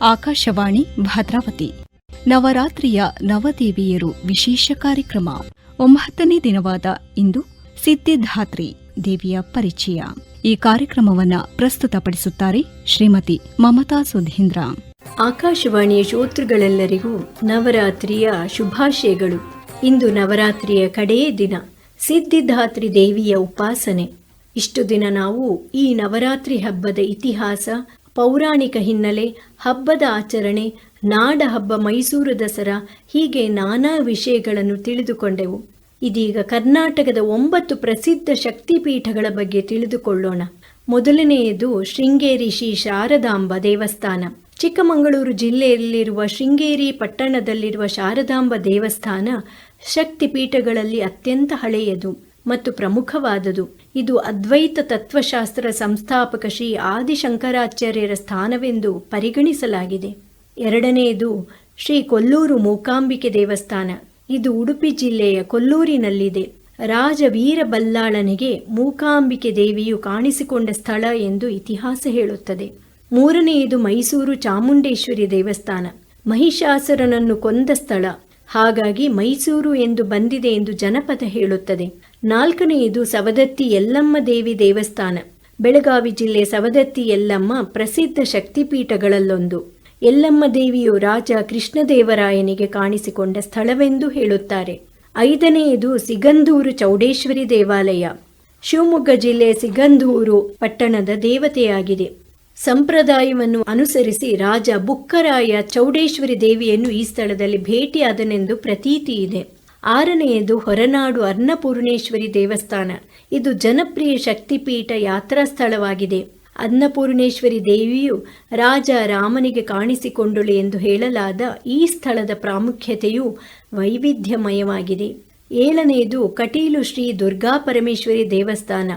ಆಕಾಶವಾಣಿ ಭದ್ರಾವತಿ. ನವರಾತ್ರಿಯ ನವದೇವಿಯರು ವಿಶೇಷ ಕಾರ್ಯಕ್ರಮ. ಒಂಬತ್ತನೇ ದಿನವಾದ ಇಂದು ಸಿದ್ಧಿಧಾತ್ರಿ ದೇವಿಯ ಪರಿಚಯ. ಈ ಕಾರ್ಯಕ್ರಮವನ್ನು ಪ್ರಸ್ತುತಪಡಿಸುತ್ತಾರೆ ಶ್ರೀಮತಿ ಮಮತಾ ಸುಧೀಂದ್ರ. ಆಕಾಶವಾಣಿಯ ಶ್ರೋತೃಗಳೆಲ್ಲರಿಗೂ ನವರಾತ್ರಿಯ ಶುಭಾಶಯಗಳು. ಇಂದು ನವರಾತ್ರಿಯ ಕಡೆಯ ದಿನ. ಸಿದ್ಧಿಧಾತ್ರಿ ದೇವಿಯ ಉಪಾಸನೆ. ಇಷ್ಟು ದಿನ ನಾವು ಈ ನವರಾತ್ರಿ ಹಬ್ಬದ ಇತಿಹಾಸ ಪೌರಾಣಿಕ ಹಿನ್ನೆಲೆ ಹಬ್ಬದ ಆಚರಣೆ, ನಾಡ ಹಬ್ಬ ಮೈಸೂರು ದಸರಾ ಹೀಗೆ ನಾನಾ ವಿಷಯಗಳನ್ನು ತಿಳಿದುಕೊಂಡೆವು. ಇದೀಗ ಕರ್ನಾಟಕದ ಒಂಬತ್ತು ಪ್ರಸಿದ್ಧ ಶಕ್ತಿಪೀಠಗಳ ಬಗ್ಗೆ ತಿಳಿದುಕೊಳ್ಳೋಣ. ಮೊದಲನೆಯದು ಶೃಂಗೇರಿ ಶ್ರೀ ಶಾರದಾಂಬ ದೇವಸ್ಥಾನ. ಚಿಕ್ಕಮಗಳೂರು ಜಿಲ್ಲೆಯಲ್ಲಿರುವ ಶೃಂಗೇರಿ ಪಟ್ಟಣದಲ್ಲಿರುವ ಶಾರದಾಂಬ ದೇವಸ್ಥಾನ ಶಕ್ತಿಪೀಠಗಳಲ್ಲಿ ಅತ್ಯಂತ ಹಳೆಯದು. ಮತ್ತು ಪ್ರಮುಖವಾದುದು. ಇದು ಅದ್ವೈತ ತತ್ವಶಾಸ್ತ್ರ ಸಂಸ್ಥಾಪಕ ಶ್ರೀ ಆದಿಶಂಕರಾಚಾರ್ಯರ ಸ್ಥಾನವೆಂದು ಪರಿಗಣಿಸಲಾಗಿದೆ. ಎರಡನೆಯದು ಶ್ರೀ ಕೊಲ್ಲೂರು ಮೂಕಾಂಬಿಕೆ ದೇವಸ್ಥಾನ. ಇದು ಉಡುಪಿ ಜಿಲ್ಲೆಯ ಕೊಲ್ಲೂರಿನಲ್ಲಿದೆ. ರಾಜ ವೀರಬಲ್ಲಾಳನಿಗೆ ಮೂಕಾಂಬಿಕೆ ದೇವಿಯು ಕಾಣಿಸಿಕೊಂಡ ಸ್ಥಳ ಎಂದು ಇತಿಹಾಸ ಹೇಳುತ್ತದೆ. ಮೂರನೆಯದು ಮೈಸೂರು ಚಾಮುಂಡೇಶ್ವರಿ ದೇವಸ್ಥಾನ. ಮಹಿಷಾಸುರನನ್ನು ಕೊಂದ ಸ್ಥಳ. ಹಾಗಾಗಿ ಮೈಸೂರು ಎಂದು ಬಂದಿದೆ ಎಂದು ಜನಪದ ಹೇಳುತ್ತದೆ. ನಾಲ್ಕನೆಯದು ಸವದತ್ತಿ ಯಲ್ಲಮ್ಮ ದೇವಿ ದೇವಸ್ಥಾನ. ಬೆಳಗಾವಿ ಜಿಲ್ಲೆ ಸವದತ್ತಿ ಯಲ್ಲಮ್ಮ ಪ್ರಸಿದ್ಧ ಶಕ್ತಿಪೀಠಗಳಲ್ಲೊಂದು. ಯಲ್ಲಮ್ಮ ದೇವಿಯು ರಾಜ ಕೃಷ್ಣದೇವರಾಯನಿಗೆ ಕಾಣಿಸಿಕೊಂಡ ಸ್ಥಳವೆಂದು ಹೇಳುತ್ತಾರೆ. ಐದನೆಯದು ಸಿಗಂಧೂರು ಚೌಡೇಶ್ವರಿ ದೇವಾಲಯ. ಶಿವಮೊಗ್ಗ ಜಿಲ್ಲೆ ಸಿಗಂಧೂರು ಪಟ್ಟಣದ ದೇವತೆಯಾಗಿದೆ. ಸಂಪ್ರದಾಯವನ್ನು ಅನುಸರಿಸಿ ರಾಜ ಬುಕ್ಕರಾಯ ಚೌಡೇಶ್ವರಿ ದೇವಿಯನ್ನು ಈ ಸ್ಥಳದಲ್ಲಿ ಭೇಟಿಯಾದನೆಂದು ಪ್ರತೀತಿ ಇದೆ. ಆರನೆಯದು ಹೊರನಾಡು ಅನ್ನಪೂರ್ಣೇಶ್ವರಿ ದೇವಸ್ಥಾನ. ಇದು ಜನಪ್ರಿಯ ಶಕ್ತಿಪೀಠ ಯಾತ್ರಾ ಸ್ಥಳವಾಗಿದೆ. ಅನ್ನಪೂರ್ಣೇಶ್ವರಿ ದೇವಿಯು ರಾಜ ರಾಮನಿಗೆ ಕಾಣಿಸಿಕೊಂಡಳು ಎಂದು ಹೇಳಲಾದ ಈ ಸ್ಥಳದ ಪ್ರಾಮುಖ್ಯತೆಯು ವೈವಿಧ್ಯಮಯವಾಗಿದೆ. ಏಳನೆಯದು ಕಟೀಲು ಶ್ರೀ ದುರ್ಗಾ ಪರಮೇಶ್ವರಿ ದೇವಸ್ಥಾನ.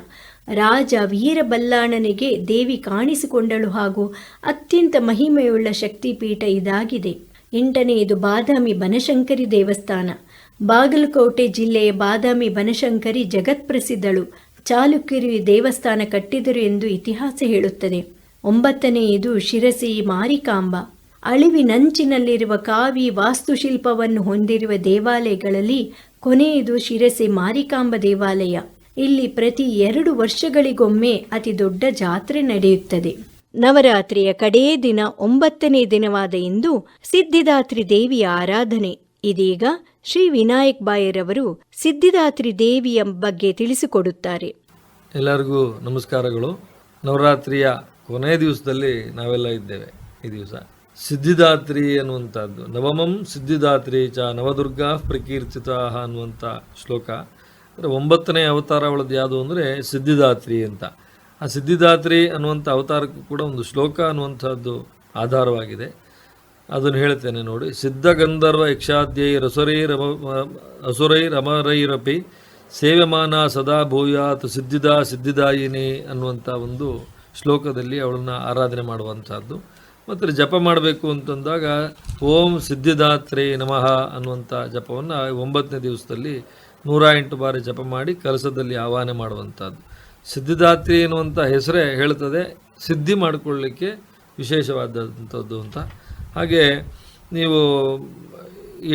ರಾಜ ವೀರಬಲ್ಲಾಣನಿಗೆ ದೇವಿ ಕಾಣಿಸಿಕೊಂಡಳು ಹಾಗೂ ಅತ್ಯಂತ ಮಹಿಮೆಯುಳ್ಳ ಶಕ್ತಿಪೀಠ ಇದಾಗಿದೆ. ಎಂಟನೆಯದು ಬಾದಾಮಿ ಬನಶಂಕರಿ ದೇವಸ್ಥಾನ. ಬಾಗಲಕೋಟೆ ಜಿಲ್ಲೆಯ ಬಾದಾಮಿ ಬನಶಂಕರಿ ಜಗತ್ಪ್ರಸಿದ್ಧಳು ಚಾಲುಕ್ಯರು ದೇವಸ್ಥಾನ ಕಟ್ಟಿದರು ಎಂದು ಇತಿಹಾಸ ಹೇಳುತ್ತದೆ. ಒಂಬತ್ತನೆಯದು ಶಿರಸಿ ಮಾರಿಕಾಂಬ. ಅಳಿವಿನಂಚಿನಲ್ಲಿರುವ ಕಾವಿ ವಾಸ್ತುಶಿಲ್ಪವನ್ನು ಹೊಂದಿರುವ ದೇವಾಲಯಗಳಲ್ಲಿ ಕೊನೆಯದು ಶಿರಸಿ ಮಾರಿಕಾಂಬ ದೇವಾಲಯ. ಇಲ್ಲಿ ಪ್ರತಿ ಎರಡು ವರ್ಷಗಳಿಗೊಮ್ಮೆ ಅತಿ ದೊಡ್ಡ ಜಾತ್ರೆ ನಡೆಯುತ್ತದೆ. ನವರಾತ್ರಿಯ ಕಡೆಯ ದಿನ ಒಂಬತ್ತನೇ ದಿನವಾದ ಇಂದು ಸಿದ್ಧಿದಾತ್ರಿ ದೇವಿಯ ಆರಾಧನೆ. ಇದೀಗ ಶ್ರೀ ವಿನಾಯಕ್ ಬಾಯರವರು ಸಿದ್ಧಿದಾತ್ರಿ ದೇವಿಯ ಬಗ್ಗೆ ತಿಳಿಸಿಕೊಡುತ್ತಾರೆ. ಎಲ್ಲರಿಗೂ ನಮಸ್ಕಾರಗಳು. ನವರಾತ್ರಿಯ ಕೊನೆಯ ದಿವಸದಲ್ಲಿ ನಾವೆಲ್ಲ ಇದ್ದೇವೆ ಈ ದಿವಸ. ಸಿದ್ಧಿದಾತ್ರಿ ಅನ್ನುವಂಥದ್ದು ನವಮಂ ಸಿದ್ಧಿದಾತ್ರಿ ಚ ನವದುರ್ಗಾ ಪ್ರಕೀರ್ತಿತ ಅನ್ನುವಂಥ ಶ್ಲೋಕ. ಅಂದರೆ ಒಂಬತ್ತನೇ ಅವತಾರ ಅವಳದ್ದು ಯಾವುದು ಅಂದರೆ ಸಿದ್ಧಿದಾತ್ರಿ ಅಂತ. ಆ ಸಿದ್ಧಿದಾತ್ರಿ ಅನ್ನುವಂಥ ಅವತಾರಕ್ಕೂ ಕೂಡ ಒಂದು ಶ್ಲೋಕ ಅನ್ನುವಂಥದ್ದು ಆಧಾರವಾಗಿದೆ. ಅದನ್ನು ಹೇಳ್ತೇನೆ ನೋಡಿ. ಸಿದ್ಧ ಗಂಧರ್ವ ರಮ, ಅಸುರೈ ರಮರೈರಪಿ ಸೇವ್ಯಮಾನ ಸದಾ ಭೂಯಾತ್ ಸಿದ್ಧಿದಾ ಸಿದ್ಧಿದಾಯಿನಿ ಅನ್ನುವಂಥ ಒಂದು ಶ್ಲೋಕದಲ್ಲಿ ಅವಳನ್ನು ಆರಾಧನೆ ಮಾಡುವಂಥದ್ದು. ಮತ್ತು ಜಪ ಮಾಡಬೇಕು ಅಂತಂದಾಗ ಓಂ ಸಿದ್ಧಿದಾತ್ರಿ ನಮಃ ಅನ್ನುವಂಥ ಜಪವನ್ನು ಒಂಬತ್ತನೇ ದಿವಸದಲ್ಲಿ ನೂರ ಎಂಟು ಬಾರಿ ಜಪ ಮಾಡಿ ಕಲಸದಲ್ಲಿ ಆಹ್ವಾನ ಮಾಡುವಂಥದ್ದು. ಸಿದ್ಧಿದಾತ್ರಿ ಎನ್ನುವಂಥ ಹೆಸರೇ ಹೇಳ್ತದೆ. ಸಿದ್ಧಿ ಮಾಡಿಕೊಳ್ಳಿಕ್ಕೆ ವಿಶೇಷವಾದಂಥದ್ದು ಅಂತ. ಹಾಗೆ ನೀವು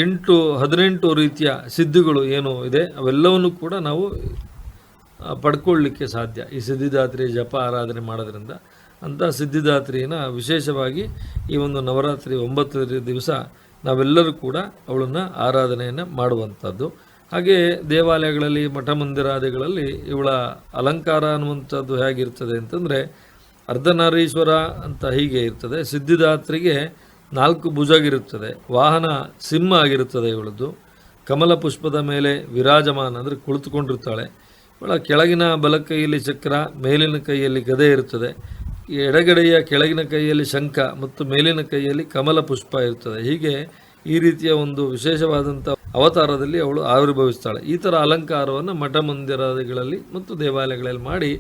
ಎಂಟು ಹದಿನೆಂಟು ರೀತಿಯ ಸಿದ್ಧಿಗಳು ಏನು ಇದೆ, ಅವೆಲ್ಲವನ್ನು ಕೂಡ ನಾವು ಪಡ್ಕೊಳ್ಳಲಿಕ್ಕೆ ಸಾಧ್ಯ. ಈ ಸಿದ್ಧಿದಾತ್ರಿ ಜಪ ಆರಾಧನೆ ಮಾಡೋದ್ರಿಂದ ಅಂಥ ಸಿದ್ಧಿದಾತ್ರಿನ ವಿಶೇಷವಾಗಿ ಈ ಒಂದು ನವರಾತ್ರಿ ಒಂಬತ್ತು ದಿವಸ ನಾವೆಲ್ಲರೂ ಕೂಡ ಅವಳನ್ನು ಆರಾಧನೆಯನ್ನು ಮಾಡುವಂಥದ್ದು. ಹಾಗೆ ದೇವಾಲಯಗಳಲ್ಲಿ ಮಠ ಮಂದಿರಾದಿಗಳಲ್ಲಿ ಇವಳ ಅಲಂಕಾರ ಅನ್ನುವಂಥದ್ದು ಹೇಗಿರ್ತದೆ ಅಂತಂದರೆ ಅರ್ಧನಾರೀಶ್ವರ ಅಂತ ಹೀಗೆ ಇರ್ತದೆ. ಸಿದ್ಧಿದಾತ್ರಿಗೆ ನಾಲ್ಕು ಭುಜಗಿರುತ್ತದೆ. ವಾಹನ ಸಿಂಹ ಆಗಿರುತ್ತದೆ ಇವಳದ್ದು. ಕಮಲ ಪುಷ್ಪದ ಮೇಲೆ ವಿರಾಜಮಾನ ಅಂದರೆ ಕುಳಿತುಕೊಂಡಿರ್ತಾಳೆ. ಇವಳ ಕೆಳಗಿನ ಬಲಕೈಯಲ್ಲಿ ಚಕ್ರ, ಮೇಲಿನ ಕೈಯಲ್ಲಿ ಗದೆ ಇರುತ್ತದೆ ಎಡಗಡೆಯ ಕೆಳಗಿನ ಕೈಯಲ್ಲಿ ಶಂಖ ಮತ್ತು ಮೇಲಿನ ಕೈಯಲ್ಲಿ ಕಮಲ ಪುಷ್ಪ ಇರ್ತದೆ. ಹೀಗೆ ಈ ರೀತಿಯ ಒಂದು ವಿಶೇಷವಾದಂಥ ಅವತಾರದಲ್ಲಿ ಅವಳು ಆವಿರ್ಭವಿಸ್ತಾಳೆ. ಈ ಥರ ಅಲಂಕಾರವನ್ನು ಮಠ ಮಂದಿರಗಳಲ್ಲಿ ಮತ್ತು ದೇವಾಲಯಗಳಲ್ಲಿ ಮಾಡಿ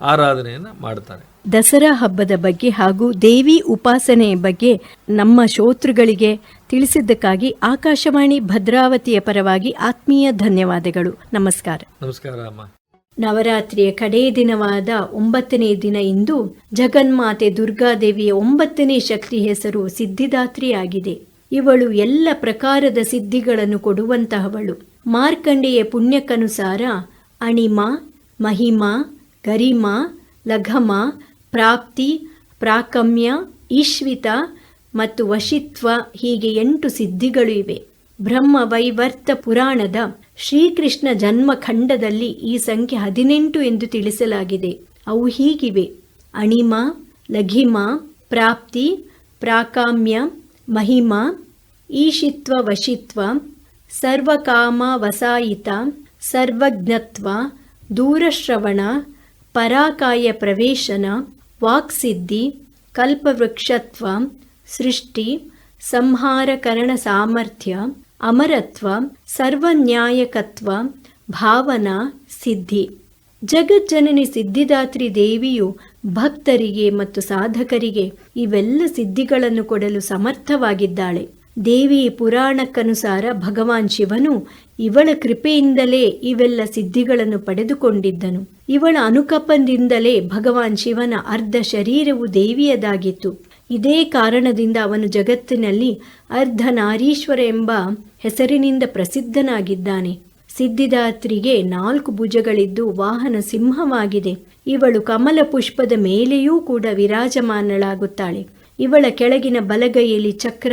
ಆರಾಧನೆಯನ್ನು ಮಾಡ್ತಾರೆ. ದಸರಾ ಹಬ್ಬದ ಬಗ್ಗೆ ಹಾಗೂ ದೇವಿ ಉಪಾಸನೆ ಬಗ್ಗೆ ನಮ್ಮ ಶ್ರೋತೃಗಳಿಗೆ ತಿಳಿಸಿದ್ದಕ್ಕಾಗಿ ಆಕಾಶವಾಣಿ ಭದ್ರಾವತಿಯ ಪರವಾಗಿ ಆತ್ಮೀಯ ಧನ್ಯವಾದಗಳು. ನಮಸ್ಕಾರ. ನಮಸ್ಕಾರ ಅಮ್ಮ. ನವರಾತ್ರಿಯ ಕಡೆಯ ದಿನವಾದ ಒಂಬತ್ತನೇ ದಿನ ಇಂದು ಜಗನ್ಮಾತೆ ದುರ್ಗಾದೇವಿಯ ಒಂಬತ್ತನೇ ಶಕ್ತಿ ಹೆಸರು ಸಿದ್ಧಿದಾತ್ರಿಯಾಗಿದೆ. ಇವಳು ಎಲ್ಲ ಪ್ರಕಾರದ ಸಿದ್ಧಿಗಳನ್ನು ಕೊಡುವಂತಹವಳು. ಮಾರ್ಕಂಡೆಯ ಪುಣ್ಯಕ್ಕನುಸಾರ ಅಣಿಮ, ಮಹಿಮಾ, ಗರಿಮ, ಲಘಮ, ಪ್ರಾಪ್ತಿ, ಪ್ರಾಕಮ್ಯ, ಈಶ್ವಿತ ಮತ್ತು ವಶಿತ್ವ ಹೀಗೆ ಎಂಟು ಸಿದ್ಧಿಗಳು ಇವೆ. ಬ್ರಹ್ಮ ವೈವರ್ತ ಪುರಾಣದ ಶ್ರೀಕೃಷ್ಣ ಜನ್ಮಖಂಡದಲ್ಲಿ ಈ ಸಂಖ್ಯೆ ಹದಿನೆಂಟು ಎಂದು ತಿಳಿಸಲಾಗಿದೆ. ಅವು ಹೀಗಿವೆ. ಅಣಿಮ, ಲಘಿಮ, ಪ್ರಾಪ್ತಿ, ಪ್ರಾಕಾಮ್ಯ, ಮಹಿಮ, ಈಶಿತ್ವ, ವಶಿತ್ವ, ಸರ್ವಕಾಮ, ವಸಾಯಿತ, ಸರ್ವಜ್ಞತ್ವ, ದೂರಶ್ರವಣ, ಪರಾಕಾಯ ಪ್ರವೇಶನ, ವಾಕ್ಸಿದ್ಧಿ, ಕಲ್ಪವೃಕ್ಷತ್ವ, ಸೃಷ್ಟಿ, ಸಂಹಾರಕರಣ ಸಾಮರ್ಥ್ಯ ಅಮರತ್ವ, ಸರ್ವನ್ಯಾಯಕತ್ವ, ಭಾವನಾ, ಸಿದ್ಧಿ. ಜಗಜ್ಜನನಿ ಸಿದ್ಧಿದಾತ್ರಿ ದೇವಿಯು ಭಕ್ತರಿಗೆ ಮತ್ತು ಸಾಧಕರಿಗೆ ಇವೆಲ್ಲ ಸಿದ್ಧಿಗಳನ್ನು ಕೊಡಲು ಸಮರ್ಥವಾಗಿದ್ದಾಳೆ. ದೇವಿ ಪುರಾಣಕ್ಕನುಸಾರ ಭಗವಾನ್ ಶಿವನು ಇವಳ ಕೃಪೆಯಿಂದಲೇ ಇವೆಲ್ಲ ಸಿದ್ಧಿಗಳನ್ನು ಪಡೆದುಕೊಂಡಿದ್ದನು. ಇವಳ ಅನುಕಂಪದಿಂದಲೇ ಭಗವಾನ್ ಶಿವನ ಅರ್ಧ ಶರೀರವು ದೇವಿಯದಾಗಿತ್ತು. ಇದೇ ಕಾರಣದಿಂದ ಅವನು ಜಗತ್ತಿನಲ್ಲಿ ಅರ್ಧನಾರೀಶ್ವರ ಎಂಬ ಹೆಸರಿನಿಂದ ಪ್ರಸಿದ್ಧನಾಗಿದ್ದಾನೆ. ಸಿದ್ಧಿದಾತ್ರಿಗೆ ನಾಲ್ಕು ಭುಜಗಳಿದ್ದು ವಾಹನ ಸಿಂಹವಾಗಿದೆ. ಇವಳು ಕಮಲ ಪುಷ್ಪದ ಮೇಲೆಯೂ ಕೂಡ ವಿರಾಜಮಾನಳಾಗುತ್ತಾಳೆ. ಇವಳ ಕೆಳಗಿನ ಬಲಗೈಯಲ್ಲಿ ಚಕ್ರ,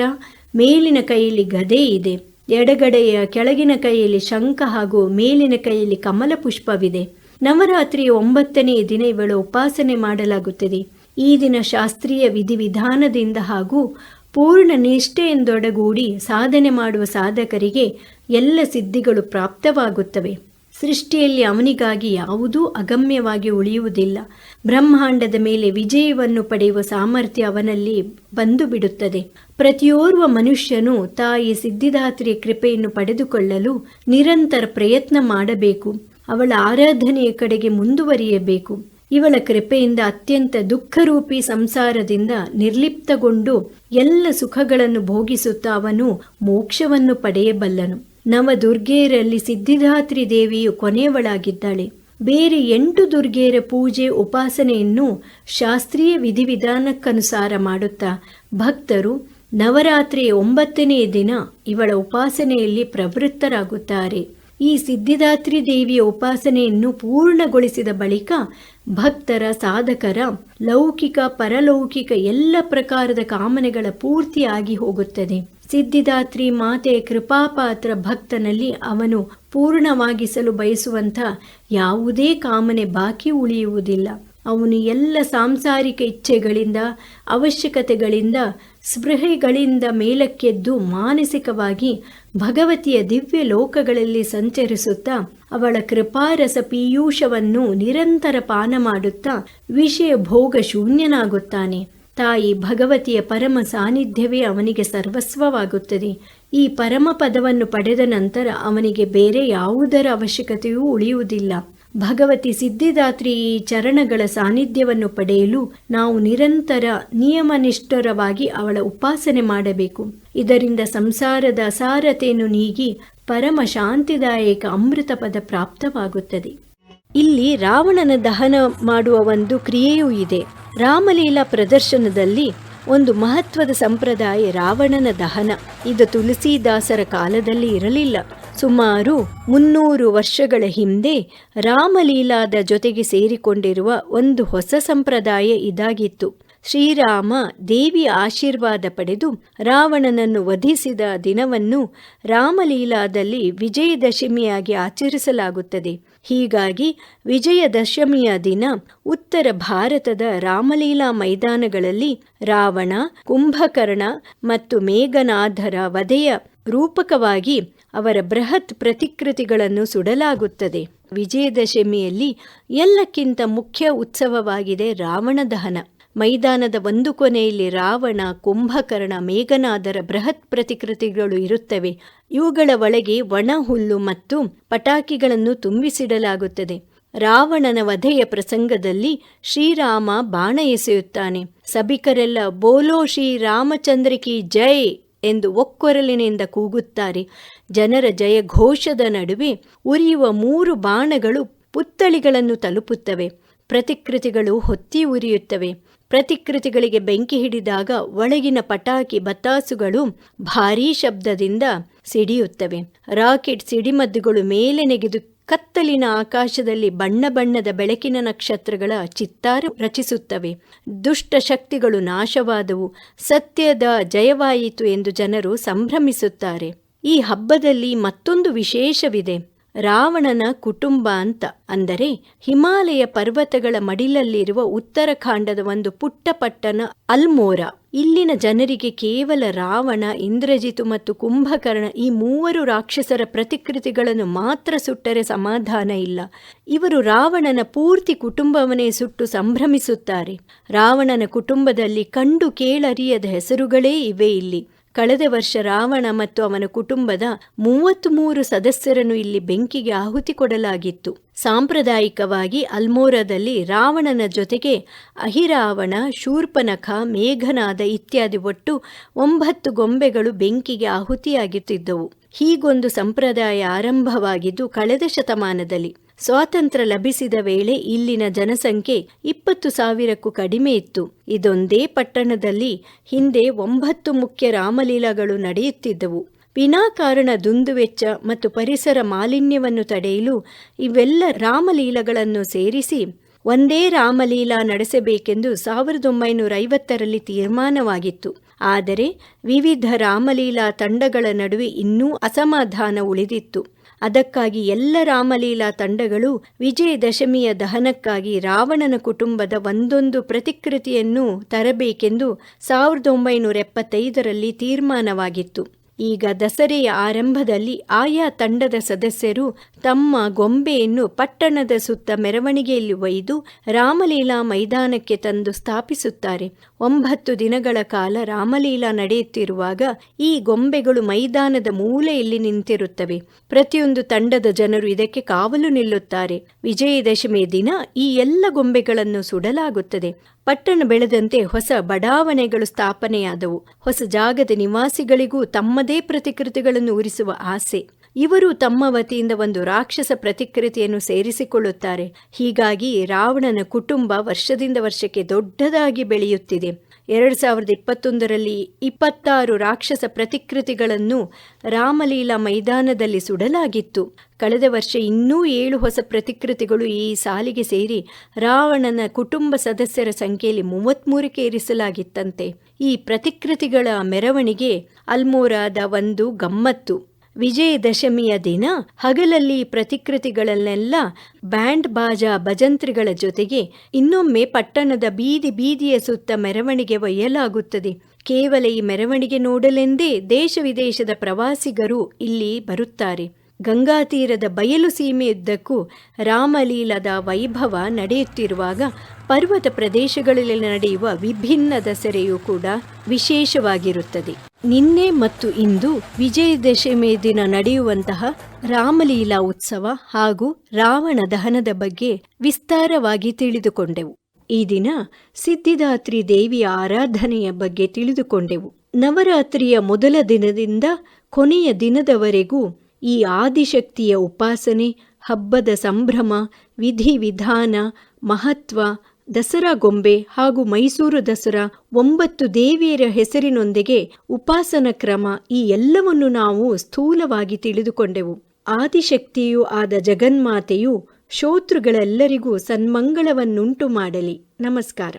ಮೇಲಿನ ಕೈಯಲ್ಲಿ ಗದೆ ಇದೆ. ಎಡಗಡೆಯ ಕೆಳಗಿನ ಕೈಯಲ್ಲಿ ಶಂಖ ಹಾಗೂ ಮೇಲಿನ ಕೈಯಲ್ಲಿ ಕಮಲ ಪುಷ್ಪವಿದೆ. ನವರಾತ್ರಿಯ ಒಂಬತ್ತನೇ ದಿನ ಇವಳು ಉಪಾಸನೆ ಮಾಡಲಾಗುತ್ತದೆ. ಈ ದಿನ ಶಾಸ್ತ್ರೀಯ ವಿಧಿವಿಧಾನದಿಂದ ಹಾಗೂ ಪೂರ್ಣ ನಿಷ್ಠೆಯಿಂದೊಡಗೂಡಿ ಸಾಧನೆ ಮಾಡುವ ಸಾಧಕರಿಗೆ ಎಲ್ಲ ಸಿದ್ಧಿಗಳು ಪ್ರಾಪ್ತವಾಗುತ್ತವೆ. ಸೃಷ್ಟಿಯಲ್ಲಿ ಅವನಿಗಾಗಿ ಯಾವುದೂ ಅಗಮ್ಯವಾಗಿ ಉಳಿಯುವುದಿಲ್ಲ. ಬ್ರಹ್ಮಾಂಡದ ಮೇಲೆ ವಿಜಯವನ್ನು ಪಡೆಯುವ ಸಾಮರ್ಥ್ಯ ಅವನಲ್ಲಿ ಬಂದು ಬಿಡುತ್ತದೆ ಪ್ರತಿಯೋರ್ವ ಮನುಷ್ಯನು ತಾಯಿ ಸಿದ್ಧಿದಾತ್ರಿಯ ಕೃಪೆಯನ್ನು ಪಡೆದುಕೊಳ್ಳಲು ನಿರಂತರ ಪ್ರಯತ್ನ ಮಾಡಬೇಕು. ಅವಳ ಆರಾಧನೆಯ ಕಡೆಗೆ ಮುಂದುವರಿಯಬೇಕು. ಇವಳ ಕೃಪೆಯಿಂದ ಅತ್ಯಂತ ದುಃಖರೂಪಿ ಸಂಸಾರದಿಂದ ನಿರ್ಲಿಪ್ತಗೊಂಡು ಎಲ್ಲ ಸುಖಗಳನ್ನು ಭೋಗಿಸುತ್ತಾ ಅವನು ಮೋಕ್ಷವನ್ನು ಪಡೆಯಬಲ್ಲನು. ನವದುರ್ಗೆಯರಲ್ಲಿ ಸಿದ್ಧಿದಾತ್ರಿ ದೇವಿಯು ಕೊನೆಯವಳಾಗಿದ್ದಾಳೆ. ಬೇರೆ ಎಂಟು ದುರ್ಗೆಯರ ಪೂಜೆ ಉಪಾಸನೆಯನ್ನು ಶಾಸ್ತ್ರೀಯ ವಿಧಿವಿಧಾನಕ್ಕನುಸಾರ ಮಾಡುತ್ತಾ ಭಕ್ತರು ನವರಾತ್ರಿಯ ಒಂಬತ್ತನೆಯ ದಿನ ಇವಳ ಉಪಾಸನೆಯಲ್ಲಿ ಪ್ರವೃತ್ತರಾಗುತ್ತಾರೆ. ಈ ಸಿದ್ಧಿದಾತ್ರಿ ದೇವಿಯ ಉಪಾಸನೆಯನ್ನು ಪೂರ್ಣಗೊಳಿಸಿದ ಬಳಿಕ ಭಕ್ತರ, ಸಾಧಕರ, ಲೌಕಿಕ, ಪರಲೌಕಿಕ ಎಲ್ಲ ಪ್ರಕಾರದ ಕಾಮನೆಗಳ ಪೂರ್ತಿಯಾಗಿ ಹೋಗುತ್ತದೆ. ಸಿದ್ಧಿದಾತ್ರಿ ಮಾತೆಯ ಕೃಪಾಪಾತ್ರ ಭಕ್ತನಲ್ಲಿ ಅವನು ಪೂರ್ಣವಾಗಿಸಲು ಬಯಸುವಂಥ ಯಾವುದೇ ಕಾಮನೆ ಬಾಕಿ ಉಳಿಯುವುದಿಲ್ಲ. ಅವನು ಎಲ್ಲ ಸಾಂಸಾರಿಕ ಇಚ್ಛೆಗಳಿಂದ, ಅವಶ್ಯಕತೆಗಳಿಂದ, ಸ್ಪೃಹೆಗಳಿಂದ ಮೇಲಕ್ಕೆದ್ದು ಮಾನಸಿಕವಾಗಿ ಭಗವತಿಯ ದಿವ್ಯ ಲೋಕಗಳಲ್ಲಿ ಸಂಚರಿಸುತ್ತಾ ಅವಳ ಕೃಪಾರಸ ಪೀಯೂಷವನ್ನು ನಿರಂತರ ಪಾನ ಮಾಡುತ್ತಾ ವಿಷಯ ಭೋಗ ಶೂನ್ಯನಾಗುತ್ತಾನೆ. ತಾಯಿ ಭಗವತಿಯ ಪರಮ ಸಾನ್ನಿಧ್ಯವೇ ಅವನಿಗೆ ಸರ್ವಸ್ವವಾಗುತ್ತದೆ. ಈ ಪರಮ ಪದವನ್ನು ಪಡೆದ ನಂತರ ಅವನಿಗೆ ಬೇರೆ ಯಾವುದರ ಅವಶ್ಯಕತೆಯೂ ಉಳಿಯುವುದಿಲ್ಲ. ಭಗವತಿ ಸಿದ್ಧಿದಾತ್ರಿ ಈ ಚರಣಗಳ ಸಾನ್ನಿಧ್ಯವನ್ನು ಪಡೆಯಲು ನಾವು ನಿರಂತರ ನಿಯಮನಿಷ್ಠರವಾಗಿ ಅವಳ ಉಪಾಸನೆ ಮಾಡಬೇಕು. ಇದರಿಂದ ಸಂಸಾರದ ಅಸಾರತೆಯನ್ನು ನೀಗಿ ಪರಮ ಶಾಂತಿದಾಯಕ ಅಮೃತ ಪದ ಪ್ರಾಪ್ತವಾಗುತ್ತದೆ. ಇಲ್ಲಿ ರಾವಣನ ದಹನ ಮಾಡುವ ಒಂದು ಕ್ರಿಯೆಯೂ ಇದೆ. ರಾಮಲೀಲಾ ಪ್ರದರ್ಶನದಲ್ಲಿ ಒಂದು ಮಹತ್ವದ ಸಂಪ್ರದಾಯ ರಾವಣನ ದಹನ. ಇದು ತುಳಸಿದಾಸರ ಕಾಲದಲ್ಲಿ ಇರಲಿಲ್ಲ. ಸುಮಾರು ಮುನ್ನೂರು ವರ್ಷಗಳ ಹಿಂದೆ ರಾಮಲೀಲಾದ ಜೊತೆಗೆ ಸೇರಿಕೊಂಡಿರುವ ಒಂದು ಹೊಸ ಸಂಪ್ರದಾಯ ಇದಾಗಿತ್ತು. ಶ್ರೀರಾಮ ದೇವಿಯ ಆಶೀರ್ವಾದ ಪಡೆದು ರಾವಣನನ್ನು ವಧಿಸಿದ ದಿನವನ್ನು ರಾಮಲೀಲಾದಲ್ಲಿ ವಿಜಯದಶಮಿಯಾಗಿ ಆಚರಿಸಲಾಗುತ್ತದೆ. ಹೀಗಾಗಿ ವಿಜಯದಶಮಿಯ ದಿನ ಉತ್ತರ ಭಾರತದ ರಾಮಲೀಲಾ ಮೈದಾನಗಳಲ್ಲಿ ರಾವಣ, ಕುಂಭಕರ್ಣ ಮತ್ತು ಮೇಘನಾಧರ ವಧೆಯ ರೂಪಕವಾಗಿ ಅವರ ಬೃಹತ್ ಪ್ರತಿಕೃತಿಗಳನ್ನು ಸುಡಲಾಗುತ್ತದೆ. ವಿಜಯದಶಮಿಯಲ್ಲಿ ಎಲ್ಲಕ್ಕಿಂತ ಮುಖ್ಯ ಉತ್ಸವವಾಗಿದೆ ರಾವಣ ದಹನ. ಮೈದಾನದ ಒಂದು ಕೊನೆಯಲ್ಲಿ ರಾವಣ, ಕುಂಭಕರ್ಣ, ಮೇಘನಾದರ ಬೃಹತ್ ಪ್ರತಿಕೃತಿಗಳು ಇರುತ್ತವೆ. ಇವುಗಳ ಒಳಗೆ ಒಣ ಹುಲ್ಲು ಮತ್ತು ಪಟಾಕಿಗಳನ್ನು ತುಂಬಿಸಿಡಲಾಗುತ್ತದೆ. ರಾವಣನ ವಧೆಯ ಪ್ರಸಂಗದಲ್ಲಿ ಶ್ರೀರಾಮ ಬಾಣ ಎಸೆಯುತ್ತಾನೆ. ಸಭಿಕರೆಲ್ಲ, ಬೋಲೋ ಶ್ರೀ ರಾಮಚಂದ್ರಿಕಿ ಜೈ ಎಂದು ಒಕ್ಕೊರಲಿನಿಂದ ಕೂಗುತ್ತಾರೆ. ಜನರ ಜಯ ಘೋಷದ ನಡುವೆ ಉರಿಯುವ ಮೂರು ಬಾಣಗಳು ಪುತ್ತಳಿಗಳನ್ನು ತಲುಪುತ್ತವೆ. ಪ್ರತಿಕೃತಿಗಳು ಹೊತ್ತಿ ಉರಿಯುತ್ತವೆ. ಪ್ರತಿಕೃತಿಗಳಿಗೆ ಬೆಂಕಿ ಹಿಡಿದಾಗ ಒಳಗಿನ ಪಟಾಕಿ ಬತ್ತಾಸುಗಳು ಭಾರೀ ಶಬ್ದದಿಂದ ಸಿಡಿಯುತ್ತವೆ. ರಾಕೆಟ್ ಸಿಡಿಮದ್ದುಗಳು ಮೇಲೆ ನೆಗೆದು ಕತ್ತಲಿನ ಆಕಾಶದಲ್ಲಿ ಬಣ್ಣ ಬಣ್ಣದ ಬೆಳಕಿನ ನಕ್ಷತ್ರಗಳ ಚಿತ್ತಾರ ರಚಿಸುತ್ತವೆ. ದುಷ್ಟ ಶಕ್ತಿಗಳು ನಾಶವಾದವು. ಸತ್ಯದ ಜಯವಾಯಿತು ಎಂದು ಜನರು ಸಂಭ್ರಮಿಸುತ್ತಾರೆ. ಈ ಹಬ್ಬದಲ್ಲಿ ಮತ್ತೊಂದು ವಿಶೇಷವಿದೆ. ರಾವಣನ ಕುಟುಂಬ ಅಂತ ಅಂದರೆ ಹಿಮಾಲಯ ಪರ್ವತಗಳ ಮಡಿಲಲ್ಲಿರುವ ಉತ್ತರಾಖಂಡದ ಒಂದು ಪುಟ್ಟ ಪಟ್ಟಣ ಅಲ್ಮೋರಾ. ಇಲ್ಲಿನ ಜನರಿಗೆ ಕೇವಲ ರಾವಣ, ಇಂದ್ರಜಿತು ಮತ್ತು ಕುಂಭಕರ್ಣ ಈ ಮೂವರು ರಾಕ್ಷಸರ ಪ್ರತಿಕೃತಿಗಳನ್ನು ಮಾತ್ರ ಸುಟ್ಟರೆ ಸಮಾಧಾನ ಇಲ್ಲ. ಇವರು ರಾವಣನ ಪೂರ್ತಿ ಕುಟುಂಬವನ್ನೇ ಸುಟ್ಟು ಸಂಭ್ರಮಿಸುತ್ತಾರೆ. ರಾವಣನ ಕುಟುಂಬದಲ್ಲಿ ಕಂಡು ಕೇಳರಿಯದ ಹೆಸರುಗಳೇ ಇವೆ ಇಲ್ಲಿ. ಕಳೆದ ವರ್ಷ ರಾವಣ ಮತ್ತು ಅವನ ಕುಟುಂಬದ ಮೂವತ್ತ್ ಮೂರು ಸದಸ್ಯರನ್ನು ಇಲ್ಲಿ ಬೆಂಕಿಗೆ ಆಹುತಿ ಕೊಡಲಾಗಿತ್ತು. ಸಾಂಪ್ರದಾಯಿಕವಾಗಿ ಅಲ್ಮೋರಾದಲ್ಲಿ ರಾವಣನ ಜೊತೆಗೆ ಅಹಿರಾವಣ, ಶೂರ್ಪನಖ, ಮೇಘನಾದ ಇತ್ಯಾದಿ ಒಟ್ಟು ಒಂಬತ್ತು ಗೊಂಬೆಗಳು ಬೆಂಕಿಗೆ ಆಹುತಿಯಾಗುತ್ತಿದ್ದವು. ಹೀಗೊಂದು ಸಂಪ್ರದಾಯ ಆರಂಭವಾಗಿದ್ದು ಕಳೆದ ಶತಮಾನದಲ್ಲಿ. ಸ್ವಾತಂತ್ರ್ಯ ಲಭಿಸಿದ ವೇಳೆ ಇಲ್ಲಿನ ಜನಸಂಖ್ಯೆ ಇಪ್ಪತ್ತು ಸಾವಿರಕ್ಕೂ ಕಡಿಮೆ ಇತ್ತು. ಇದೊಂದೇ ಪಟ್ಟಣದಲ್ಲಿ ಹಿಂದೆ ಒಂಬತ್ತು ಮುಖ್ಯ ರಾಮಲೀಲಾಗಳು ನಡೆಯುತ್ತಿದ್ದವು. ವಿನಾಕಾರಣ ದುಂದುವೆಚ್ಚ ಮತ್ತು ಪರಿಸರ ಮಾಲಿನ್ಯವನ್ನು ತಡೆಯಲು ಇವೆಲ್ಲ ರಾಮಲೀಲಗಳನ್ನು ಸೇರಿಸಿ ಒಂದೇ ರಾಮಲೀಲಾ ನಡೆಸಬೇಕೆಂದು ಸಾವಿರದ ಒಂಬೈನೂರ ಐವತ್ತರಲ್ಲಿ ತೀರ್ಮಾನವಾಗಿತ್ತು. ಆದರೆ ವಿವಿಧ ರಾಮಲೀಲಾ ತಂಡಗಳ ನಡುವೆ ಇನ್ನೂ ಅಸಮಾಧಾನ ಉಳಿದಿತ್ತು. ಅದಕ್ಕಾಗಿ ಎಲ್ಲ ರಾಮಲೀಲಾ ತಂಡಗಳು ವಿಜಯದಶಮಿಯ ದಹನಕ್ಕಾಗಿ ರಾವಣನ ಕುಟುಂಬದ ಒಂದೊಂದು ಪ್ರತಿಕೃತಿಯನ್ನು ತರಬೇಕೆಂದು ಸಾವಿರದ ಒಂಬೈನೂರ ಎಪ್ಪತ್ತೈದರಲ್ಲಿ ತೀರ್ಮಾನವಾಗಿತ್ತು. ಈಗ ದಸರೆಯ ಆರಂಭದಲ್ಲಿ ಆಯಾ ತಂಡದ ಸದಸ್ಯರು ತಮ್ಮ ಗೊಂಬೆಯನ್ನು ಪಟ್ಟಣದ ಸುತ್ತ ಮೆರವಣಿಗೆಯಲ್ಲಿ ಒಯ್ದು ರಾಮಲೀಲಾ ಮೈದಾನಕ್ಕೆ ತಂದು ಸ್ಥಾಪಿಸುತ್ತಾರೆ. ಒಂಬತ್ತು ದಿನಗಳ ಕಾಲ ರಾಮಲೀಲಾ ನಡೆಯುತ್ತಿರುವಾಗ ಈ ಗೊಂಬೆಗಳು ಮೈದಾನದ ಮೂಲೆಯಲ್ಲಿ ನಿಂತಿರುತ್ತವೆ. ಪ್ರತಿಯೊಂದು ತಂಡದ ಜನರು ಇದಕ್ಕೆ ಕಾವಲು ನಿಲ್ಲುತ್ತಾರೆ. ವಿಜಯದಶಮಿ ದಿನ ಈ ಎಲ್ಲ ಗೊಂಬೆಗಳನ್ನು ಸುಡಲಾಗುತ್ತದೆ. ಪಟ್ಟಣ ಬೆಳೆದಂತೆ ಹೊಸ ಬಡಾವಣೆಗಳು ಸ್ಥಾಪನೆಯಾದವು. ಹೊಸ ಜಾಗದ ನಿವಾಸಿಗಳಿಗೂ ತಮ್ಮದೇ ಪ್ರತಿಕೃತಿಗಳನ್ನು ಉರಿಸುವ ಆಸೆ. ಇವರು ತಮ್ಮ ವತಿಯಿಂದ ಒಂದು ರಾಕ್ಷಸ ಪ್ರತಿಕೃತಿಯನ್ನು ಸೇರಿಸಿಕೊಳ್ಳುತ್ತಾರೆ. ಹೀಗಾಗಿ ರಾವಣನ ಕುಟುಂಬ ವರ್ಷದಿಂದ ವರ್ಷಕ್ಕೆ ದೊಡ್ಡದಾಗಿ ಬೆಳೆಯುತ್ತಿದೆ. ಎರಡು ಸಾವಿರದ ಇಪ್ಪತ್ತೊಂದರಲ್ಲಿ ಇಪ್ಪತ್ತಾರು ರಾಕ್ಷಸ ಪ್ರತಿಕೃತಿಗಳನ್ನು ರಾಮಲೀಲಾ ಮೈದಾನದಲ್ಲಿ ಸುಡಲಾಗಿತ್ತು. ಕಳೆದ ವರ್ಷ ಇನ್ನೂ ಏಳು ಹೊಸ ಪ್ರತಿಕೃತಿಗಳು ಈ ಸಾಲಿಗೆ ಸೇರಿ ರಾವಣನ ಕುಟುಂಬ ಸದಸ್ಯರ ಸಂಖ್ಯೆಯಲ್ಲಿ ಮೂವತ್ತ್ಮೂರಕ್ಕೆ ಏರಿಸಲಾಗಿತ್ತಂತೆ. ಈ ಪ್ರತಿಕೃತಿಗಳ ಮೆರವಣಿಗೆ ಅಲ್ಮೋರಾದ ಒಂದು ಗಮ್ಮತ್ತು. ವಿಜಯದಶಮಿಯ ದಿನ ಹಗಲಲ್ಲಿ ಪ್ರತಿಕೃತಿಗಳನ್ನೆಲ್ಲ ಬ್ಯಾಂಡ್ ಬಾಜಾ ಭಜಂತ್ರಿಗಳ ಜೊತೆಗೆ ಇನ್ನೊಮ್ಮೆ ಪಟ್ಟಣದ ಬೀದಿ ಬೀದಿಯ ಸುತ್ತ ಮೆರವಣಿಗೆ ಒಯ್ಯಲಾಗುತ್ತದೆ. ಕೇವಲ ಈ ಮೆರವಣಿಗೆ ನೋಡಲೆಂದೇ ದೇಶ ವಿದೇಶದ ಪ್ರವಾಸಿಗರು ಇಲ್ಲಿ ಬರುತ್ತಾರೆ. ಗಂಗಾ ತೀರದ ಬಯಲು ಸೀಮೆಯುದ್ದಕ್ಕೂ ರಾಮಲೀಲದ ವೈಭವ ನಡೆಯುತ್ತಿರುವಾಗ ಪರ್ವತ ಪ್ರದೇಶಗಳಲ್ಲಿ ನಡೆಯುವ ವಿಭಿನ್ನ ದಸರೆಯೂ ಕೂಡ ವಿಶೇಷವಾಗಿರುತ್ತದೆ. ನಿನ್ನೆ ಮತ್ತು ಇಂದು ವಿಜಯದಶಮಿ ದಿನ ನಡೆಯುವಂತಹ ರಾಮಲೀಲಾ ಉತ್ಸವ ಹಾಗೂ ರಾವಣ ದಹನದ ಬಗ್ಗೆ ವಿಸ್ತಾರವಾಗಿ ತಿಳಿದುಕೊಂಡೆವು. ಈ ದಿನ ಸಿದ್ಧಿದಾತ್ರಿ ದೇವಿಯ ಆರಾಧನೆಯ ಬಗ್ಗೆ ತಿಳಿದುಕೊಂಡೆವು. ನವರಾತ್ರಿಯ ಮೊದಲ ದಿನದಿಂದ ಕೊನೆಯ ದಿನದವರೆಗೂ ಈ ಆದಿಶಕ್ತಿಯ ಉಪಾಸನೆ, ಹಬ್ಬದ ಸಂಭ್ರಮ ವಿಧಿವಿಧಾನ ಮಹತ್ವ, ದಸರಾ ಗೊಂಬೆ ಹಾಗೂ ಮೈಸೂರು ದಸರಾ ಒಂಬತ್ತು ದೇವಿಯರ ಹೆಸರಿನೊಂದಿಗೆ ಉಪಾಸನ ಕ್ರಮ ಈ ಎಲ್ಲವನ್ನು ನಾವು ಸ್ಥೂಲವಾಗಿ ತಿಳಿದುಕೊಂಡೆವು. ಆದಿಶಕ್ತಿಯೂ ಆದ ಜಗನ್ಮಾತೆಯು ಶೋತೃಗಳೆಲ್ಲರಿಗೂ ಸನ್ಮಂಗಳವನ್ನುಂಟು ಮಾಡಲಿ. ನಮಸ್ಕಾರ.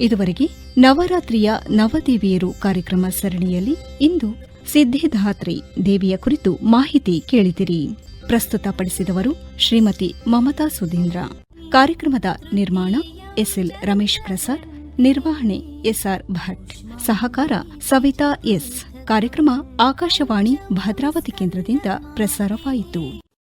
ಇದುವರೆಗೆ ನವರಾತ್ರಿಯ ನವದೇವಿಯರು ಕಾರ್ಯಕ್ರಮ ಸರಣಿಯಲ್ಲಿ ಇಂದು ಸಿದ್ಧಿದಾತ್ರಿ ದೇವಿಯ ಕುರಿತು ಮಾಹಿತಿ ಕೇಳಿದಿರಿ. ಪ್ರಸ್ತುತಪಡಿಸಿದವರು ಶ್ರೀಮತಿ ಮಮತಾ ಸುಧೀಂದ್ರ. ಕಾರ್ಯಕ್ರಮದ ನಿರ್ಮಾಣ ಎಸ್ಎಲ್ ರಮೇಶ್ ಪ್ರಸಾದ್, ನಿರ್ವಹಣೆ ಎಸ್ಆರ್ ಭಟ್, ಸಹಕಾರ ಸವಿತಾ ಎಸ್. ಕಾರ್ಯಕ್ರಮ ಆಕಾಶವಾಣಿ ಭದ್ರಾವತಿ ಕೇಂದ್ರದಿಂದ ಪ್ರಸಾರವಾಯಿತು.